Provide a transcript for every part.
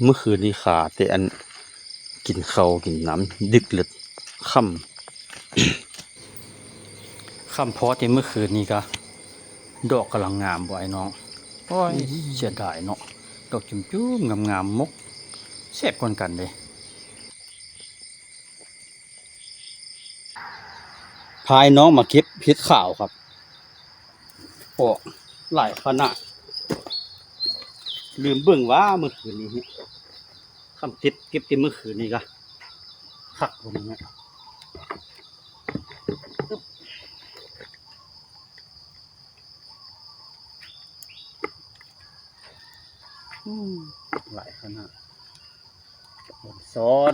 เมื่อคืนนี้ขาแต่อันกินเขาวกินน้ำดึกเลือดค่ำค่ำพอที่เมื่อคืนนี้ก็ดอกกำลังงามบ่ไอ้น้องโอ้ยเสียดายเนาะดอกจุ่มๆงามๆมกแซ่บกว่ากันเลยพายน้องมาเก็บเพชรขาวครับโอ้หลายขนาด ลืมเบิ่งว่าเมื่อคืนนี้เนี่ยคำเก็บเก็บที่เมื่อคืนนี้ก็คักกว่านี้นะอึ๊บอืมหลายขนาดบนซ้อน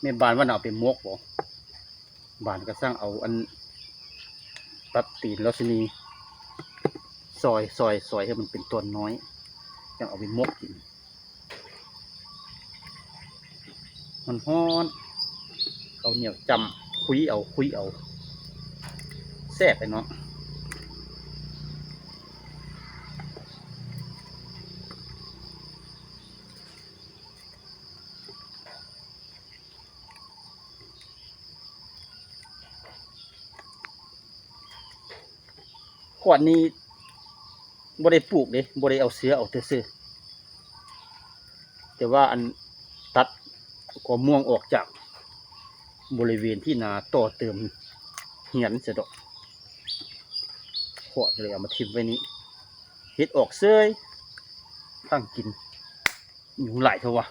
แม่บานว่าเอาไปมกบ่บานก็สร้างเอาอัน ตัดตีนแล้วชนีซอยซอยซอยให้มันเป็นตัวน้อยยังเอาไปมกกิน มันฮ้อนเขาเหนียวจำคุยเอาคุยเอาแซ่บไปเนาะ ขวดนี้บ่ได้ปลูกเด้บ่ได้เอาเสือเอาแต่ซื้อแต่ว่าอันตัดกอม่วงออกจากบริเวณที่นาต่อเติมเหียนเสดอกขวดเลยเอามาทิมไว้นี้เฮ็ดออกเซยตั้งกินอยุงหลายเท่าวะ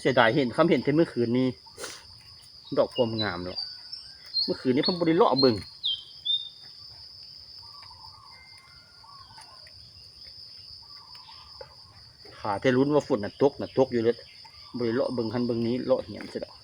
เสียดายเห็นคำเห็นแต่เมื่อคืนนี้ดอกความงามเนาะเมื่อคืนนี้พันบริเลาะเบิงขาแต่รุ้นว่าฝุ่นน่ะตกน่ะตกอยู่เลยบริเลาะเบิงคันเบิงนี้เลาะเหียนเสียดอก